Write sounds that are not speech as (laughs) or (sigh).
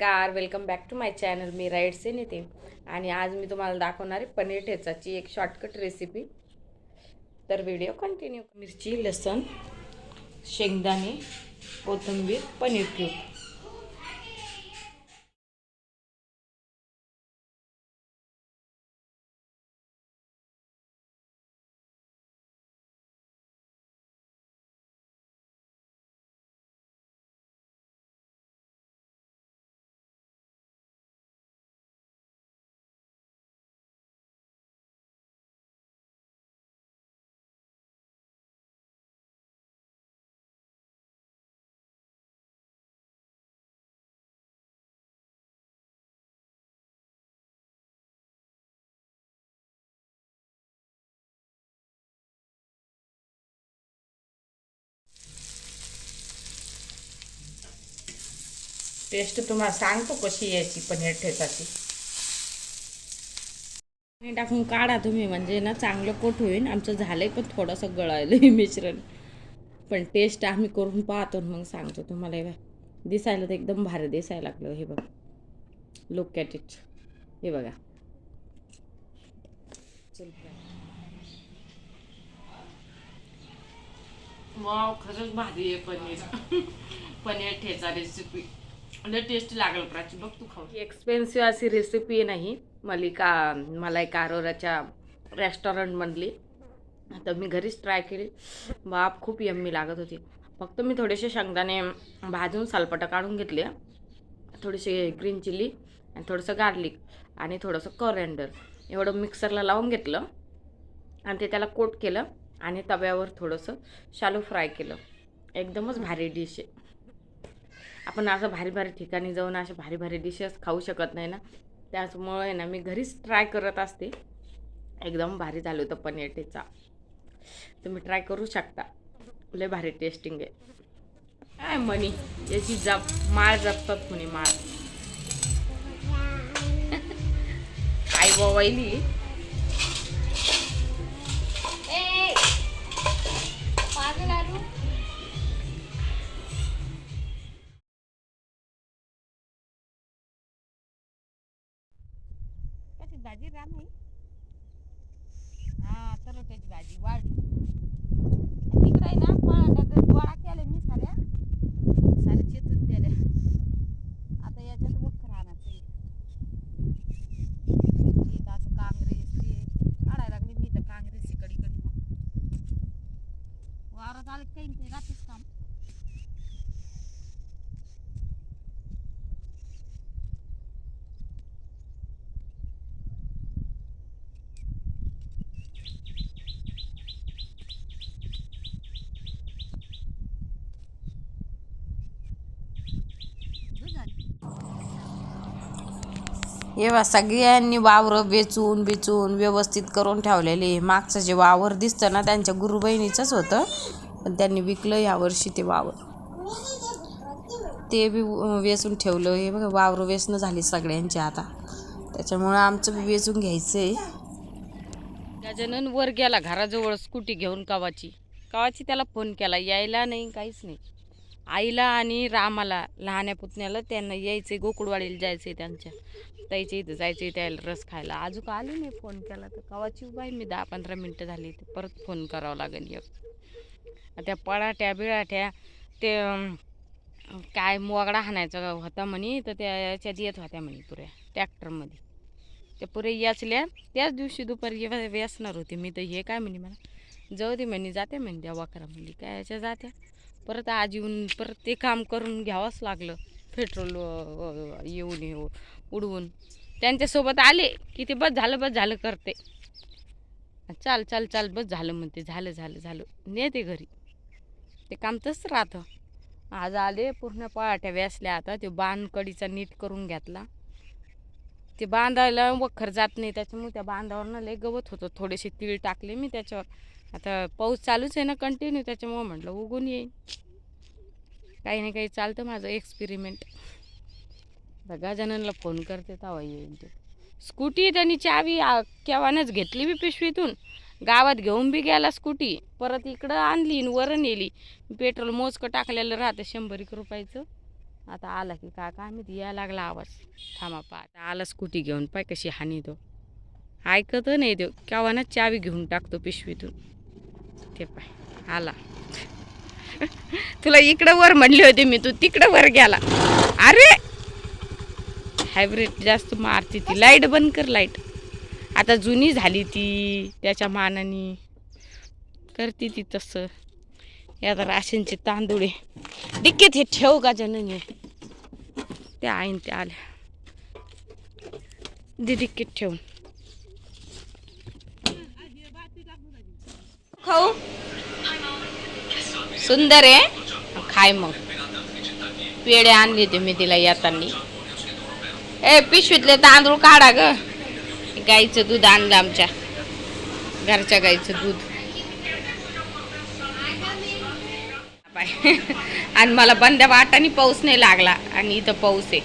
नमस्कार welcome back to my channel me rides नेते आणि आज मी तुम्हाला दाखवणार आहे पनीर ठेचाची एक शॉर्टकट रेसिपी तर व्हिडिओ कंटिन्यू मिरची लसण शेंगदाणे कोथिंबीर पनीर क्यूब टेस्ट तुम्हाला सांगतो कशी यायची पनीर ठेचाची. पाणी टाकून काढा तुम्ही म्हणजे ना चांगलं कोट होईल. आमचं झालंय पण थोडंसं गळायलं (laughs) मिश्रण. पण टेस्ट आम्ही करून पाहतो मग सांगतो तुम्हाला. हे बघ. दिसायला तर एकदम भारी दिसायला लागलं. हे बघ. लुक कॅट इट हे बघा. चल वाव खरंच भारी आहे पनीर. (laughs) पनीर ठेचा रेसिपी लय टेस्ट लागल प्राची बघ तू खाऊ एक्सपेन्सिव्ह अशी रेसिपी नाही. मलिका मलाई कारोराच्या रेस्टॉरंटमधली तर मी घरीच ट्राय केली. बाप खूप यम्मी लागत होती. फक्त मी थोडेसे शेंगदाणे भाजून सालपटं काढून घेतले. थोडीशी ग्रीन चिली आणि थोडंसं गार्लिक आणि थोडंसं कॉरेंडर एवढं मिक्सरला लावून घेतलं. आणि ते त्याला कोट केलं आणि तव्यावर थोडंसं शालो फ्राय केलं. एकदमच भारी डिश आहे. आपण असं भारी भारी ठिकाणी जाऊन अशा भारी भारी डिशेस खाऊ शकत नाही ना. त्याचमुळे ना मी घरीच ट्राय करत असते. एकदम भारी झालं होतं पनीर टिक्का. तुम्ही ट्राय करू शकता. लय भारी टेस्टिंग आहे. काय म्हणी? याची जप माळ जपतात म्हणे माळ. (laughs) आई बाबाईली कशी भाजी राम आहे हा तर त्याची भाजी वाढ. तिकडे आहे ना पण गोळा केले मी साऱ्या. साऱ्या चेतून दिल्या आता याच्यात वख राहणार ते. असं काँग्रेस ते. काढायला लागली मी तर काँग्रेस इकडे इकडे. वारत आले काही ते रात्रीच काम सगळ्यांनी वावरं वेचून बिचून व्यवस्थित करून ठेवलेले. मागचं जे वावर दिसतं ना त्यांच्या गुरु बहिणीचंच होतं. पण त्यांनी विकलं यावर्षी ते वावर. ते बी वेचून ठेवलं. हे बघा वावरं वेचणं झाली सगळ्यांची आता. त्याच्यामुळं आमचं बी वेचून घ्यायचं आहे गजानन वर गेला घराजवळ स्कूटी घेऊन कावाची. कावाची त्याला फोन केला. यायला नाही काहीच नाही. आईला आणि रामाला लहान्या पुतण्याला त्यांना यायचे गोकुळवाडीला जायचे त्यांच्या. ताईच्या इथं जायचे त्याला रस खायला. अजून आली नाही फोन केला तर? कवाची बाई मी दहा पंधरा मिनटं झाली ते परत फोन करावं लागेल एक. त्या पळाट्या बिळाट्या ते काय मोगडा हाणायचा होता म्हणे तर त्या याच्यात येत होत्या म्हणे पुऱ्या ट्रॅक्टरमध्ये. त्या पुरे याचल्या त्याच दिवशी दुपारी व्यसणार होते. मी तर हे काय म्हणे मला जाऊ दे म्हणे जाते म्हणे त्या वाकरा म्हणजे काय याच्या जात्या? परत आज येऊन परत ते काम करून घ्यावंच लागलं. पेट्रोल येऊन येऊ उडवून. त्यांच्यासोबत आले की ते बस झालं बस झालं करते. चाल चाल चाल बस झालं म्हणते. झालं झालं झालं. नेते घरी. ते काम तसंच राहतं. आज आले पूर्ण पळाट्या व्यासल्या आता. ते बांध कडीचा नीट करून घेतला. ते बांधायला वखर जात नाही त्याच्यामुळे त्या बांधावरनं लय गवत होतं. थोडेसे तीळ टाकले मी त्याच्यावर. आता पाऊस चालूच आहे ना कंटिन्यू त्याच्यामुळं म्हटलं उगून येईन. काही ना काही चालतं माझं एक्सपेरिमेंट गजाननला फोन करते तेव्हा येईन ते. स्कूटी त्यांनी चावी आ- केव्हानंच घेतली बी पिशवीतून. गावात घेऊन बी गेला स्कूटी परत इकडं आणली आणि वर नेली. पेट्रोल मोजकं टाकलेलं राहतं शंभर एक रुपयाचं. आता आला की काय काय यायला लागला आवाज. थांबा पा आता आला स्कूटी घेऊन. पाय कशी हानी तो. ऐकत नाही देव केव्हा ना चावी घेऊन टाकतो पिशवीतून. ते पाय आला. तुला इकडं वर म्हणले होते मी तू तिकडं वर गेला. अरे! हायब्रिड जास्त मारते ती. लाइट बंद कर लाइट. आता जुनी झाली ती त्याच्या मानाने. करते ती तसं. यात राशनचे तांदूळ आहे. डिक्कीत हे ठेव का जननी? ते आईन त्या आल्या दे डिक्कीत ठेवून. खाऊ. सुंदर आहे. खाय मग. पेढे आणले ते मी तिला येताना. ए पिशवीतले तांदूळ काढा ग. गाईचं दूध आणलं आमच्या. घरच्या गाईचं दूध. आहे (laughs) आणि मला बंद्या वाटाने पाऊस नाही लागला. आणि इथं पाऊस आहे.